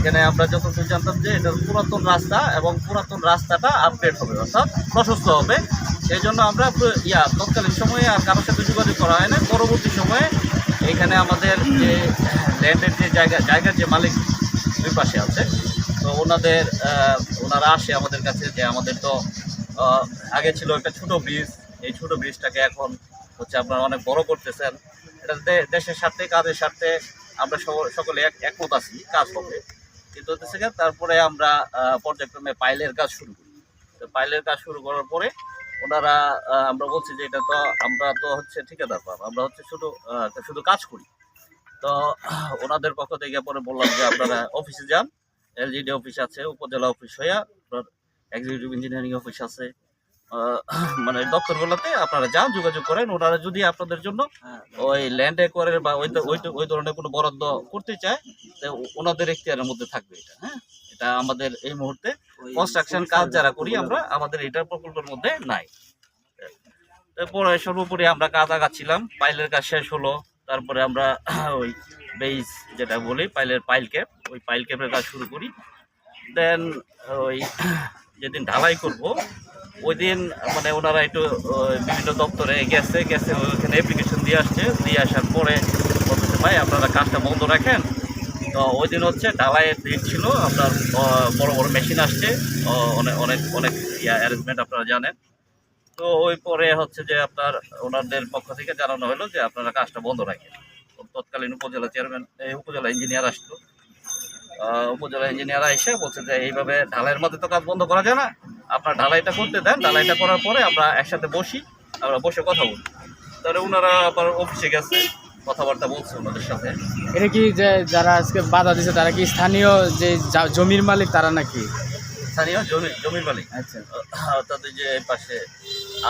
এখানে আমরা যতটুকু জানতাম যে এটা পুরাতন রাস্তা এবং পুরাতন রাস্তাটা আপডেট হবে, অর্থাৎ প্রশস্ত হবে। সেই জন্য আমরা ইয়া, তৎকালীন সময়ে আর কারোর সাথে যোগাযোগ করা হয় না। পরবর্তী সময়ে এখানে আমাদের যে ল্যান্ডের যে জায়গা, জায়গার যে মালিক দুই পাশে আছে, তো ওনাদের ওনারা আসে আমাদের কাছে যে আমাদের তো আগে ছিল একটা ছোট ব্রিজ এই ছোট ব্রিজটাকে এখন হচ্ছে আপনারা অনেক বড় করতেছেন। এটা দেশের স্বার্থে, কাজের স্বার্থে আমরা সকল- সকলে এক, একমত আছি, কাজ হবে। কিন্তু থেকে তারপরে আমরা পর্যায়ক্রমে পাইলের কাজ শুরু করি। তো পাইলের কাজ শুরু করার পরে ওনারা আমরা বলছি যে এটা তো আমরা তো হচ্ছে ঠিকাদার পাব, আমরা হচ্ছে শুধু শুধু কাজ করি। তো ওনাদের পক্ষ থেকে পরে বললাম যে আপনারা অফিসে যান, এলজিডি অফিস আছে, উপজেলা অফিস হইয়া আপনার এক্সিকিউটিভ ইঞ্জিনিয়ারিং অফিস আছে মানে দপ্তরগুলোতে আপনারা যান যোগাযোগ করেন। ওনারা যদি আপনাদের জন্য ওই ল্যান্ড একোয়ারের বা ওই ওই ওই ধরনের কোনো বরাদ্দ করতে চায় তো ওনাদের এখতিয়ারের মধ্যে থাকবে এটা হ্যাঁ? এটা আমাদের এই মুহূর্তে কনস্ট্রাকশন কাজ যারা করি আমরা আমাদের এটার প্রকল্পের মধ্যে নাই। তারপরে সর্বোপরি আমরা কাজ আগাচ্ছিলাম পাইলের কাজ শেষ হলো। তারপরে আমরা ওই বেইস যেটা বলি পাইলের পাইল ক্যাপ ওই পাইল ক্যাপের কাজ শুরু করি। দেন ওই যেদিন ঢালাই করব ওই দিন মানে ওনারা একটু বিভিন্ন দপ্তরে গেছে গেছে, ওইখানে অ্যাপ্লিকেশন দিয়ে আসছে। দিয়ে আসার পরে বলতেছে, ভাই, আপনারা কাজটা বন্ধ রাখেন। তো ওই দিন হচ্ছে ঢালাইয়ের ডেট ছিল, আপনার বড় বড় মেশিন আসছে। অনেক অনেক অনেক ইয়া অ্যারেঞ্জমেন্ট আপনারা জানেন। তো ওই পরে হচ্ছে যে আপনার ওনাদের পক্ষ থেকে জানানো হলো যে, আপনারা কাজটা বন্ধ রাখেন। তৎকালীন উপজেলা চেয়ারম্যান এই উপজেলা ইঞ্জিনিয়ার আসলো। উপজেলা ইঞ্জিনিয়ার এসে বলছে যে, এইভাবে ঢালাইয়ের মধ্যে তো কাজ বন্ধ করা যায় না। আপনার ঢালাইটা করতে দেন ঢালাইটা করার পরে আমরা একসাথে বসি আমরা বসে কথা বলি। তাহলে ওনারা আবার অফিসে গেছে কথাবার্তা বলছে ওনাদের সাথে। এটা কি যে যারা আজকে বাধা দিচ্ছে তারা কি স্থানীয় যে জমির মালিক তারা নাকি? স্থানীয় জমি জমির মালিক। আচ্ছা। তাদের যে পাশে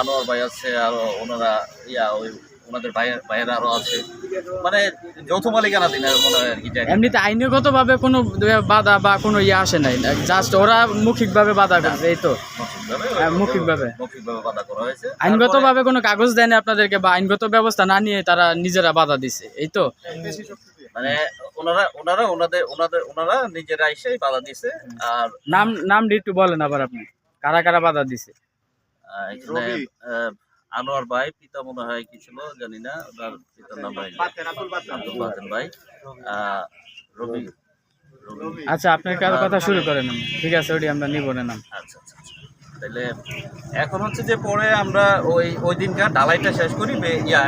আনোয়ার ভাই আছে আরও ওনারা ইয়া ওই ওনাদের ভাইয়ের ভাইয়েরা আরও আছে। মানে যৌথ মালিকানা দিন মনে হয় আর কি। এমনিতে আইনগতভাবে কোনো বাধা বা কোনো ইয়ে আসে নাই। জাস্ট ওরা মৌখিকভাবে বাধা করছে এই তো। মৌখিকভাবে হ্যাঁ, মৌখিকভাবে। মৌখিকভাবে বাধা করা হয়েছে। আইনগতভাবে কোনো কাগজ দেয়নি আপনাদেরকে বা আইনগত ব্যবস্থা না নিয়ে তারা নিজেরা বাধা দিছে এই তো। মানে ওনারা ওনারা ওনাদের ওনাদের ওনারা নিজেরা এসেই বাধা দিছে আর নাম নাম একটু বলেন আবার আপনি। কারা কারা বাধা দিছে এখানে আহ, আনোয়ার ভাই পিতা মনে হয় কি ছিল? জানি না ওনার পিতার নাম ভাই আব্দুল বাতেন। ভাই। আহ, রবি রবি। আচ্ছা আপনার কার কথা শুরু করেন। ঠিক আছে ওটি আমরা নিব না নাম আচ্ছা আচ্ছা আচ্ছা। তাহলে এখন হচ্ছে যে পরে আমরা ওই ওই দিনকার ডালাইটা শেষ করি বে- ইয়া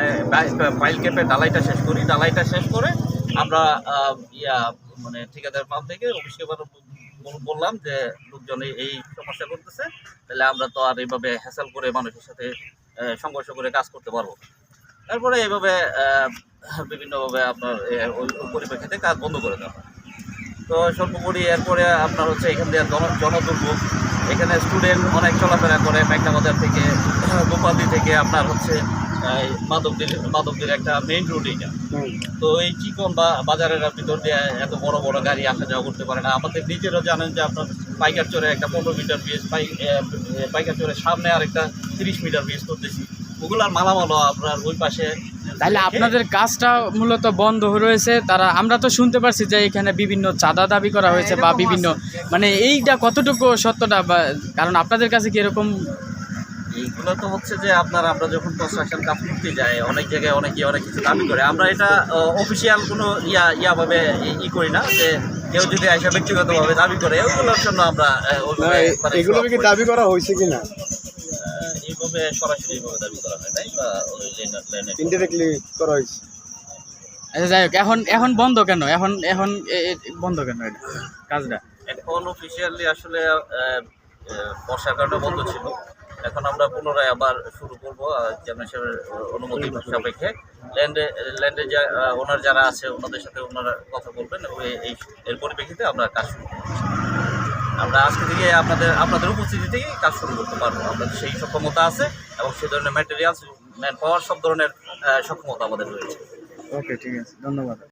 পাইল ক্যাপের ডালাইটা শেষ করি। ডালাইটা শেষ করে আমরা আহ, ইয়া মানে ঠিকাদার পাম্প থেকে অফিসকে বললাম যে লোকজন এই- সমস্যা করতেছে। তাহলে আমরা তো আর এইভাবে হ্যাসেল করে মানুষের সাথে সংঘর্ষ করে কাজ করতে পারব তারপরে এইভাবে বিভিন্নভাবে আপনার পরিপ্রেক্ষিতে কাজ বন্ধ করে দেওয়া। তো সর্বোপরি এরপরে আপনার হচ্ছে এখান থেকে জন, জনদুর্ভোগ এখানে স্টুডেন্ট অনেক চলাফেরা করে, মেঘনা বাজার থেকে, গোপালদি থেকে আপনার হচ্ছে মাধবদের মাধবদের একটা মেইন রোড এটা তো এই চিকন বা বাজারের ভিতর দিয়ে এত বড় বড় গাড়ি আসা যাওয়া করতে পারে না। আমাদের নিজেরও জানেন যে আপনার পাইকার চরে একটা পনেরো মিটার ব্রিজ পাইকার চরে সামনে আর একটা তিরিশ মিটার ব্রিজ করতেছি। ওগুলার মালামালও আপনার ওই পাশে তাহলে আপনাদের কাজটা মূলত বন্ধ রয়েছে। তারা আমরা তো শুনতে পারছি যে এখানে বিভিন্ন চাঁদা দাবি করা হয়েছে বা বিভিন্ন মানে এইটা কতটুকু সত্যটা কারণ আপনাদের কাছে কি এরকম এইগুলো তো হচ্ছে যে আপনার আমরা যখন কনস্ট্রাকশন কাজ করতে যাই অনেক জায়গায় অনেকে অনেক কিছু দাবি করে। আমরা এটা অফিসিয়াল কোনো ইয়া ইয়া ভাবে ই- করি না যে কেউ যদি এসে ব্যক্তিগতভাবে দাবি করে ওগুলোর জন্য আমরা মানে এগুলো কি দাবি করা হয়েছে কিনা? আহ, এইভাবে সরাসরি এইভাবে দাবি করা হয় নাই বা ইনডিরেক্টলি করা হয়েছে। আচ্ছা যাই হোক এখন এখন বন্ধ কেন? এখন এখন বন্ধ কেন এটা কাজটা? এখন অফিসিয়ালি আসলে আহ, আহ, বর্ষার কারণে বন্ধ ছিল। এখন আমরা পুনরায় আবার শুরু করব চেয়ারম্যান সাহেবের অনুমতি সাপেক্ষে। ল্যান্ডে ল্যান্ডে যা ওনার যারা আছে, ওনাদের সাথে ওনারা কথা বলবেন এবং এই এর পরিপ্রেক্ষিতে আমরা কাজ শুরু করব। আমরা আজকে থেকে আপনাদের আপনাদের উপস্থিতি থেকেই কাজ শুরু করতে পারব। আমাদের সেই সক্ষমতা আছে এবং সেই ধরনের ম্যাটেরিয়ালস ম্যান পাওয়ার সব ধরনের সক্ষমতা আমাদের রয়েছে। ওকে ঠিক আছে। ধন্যবাদ।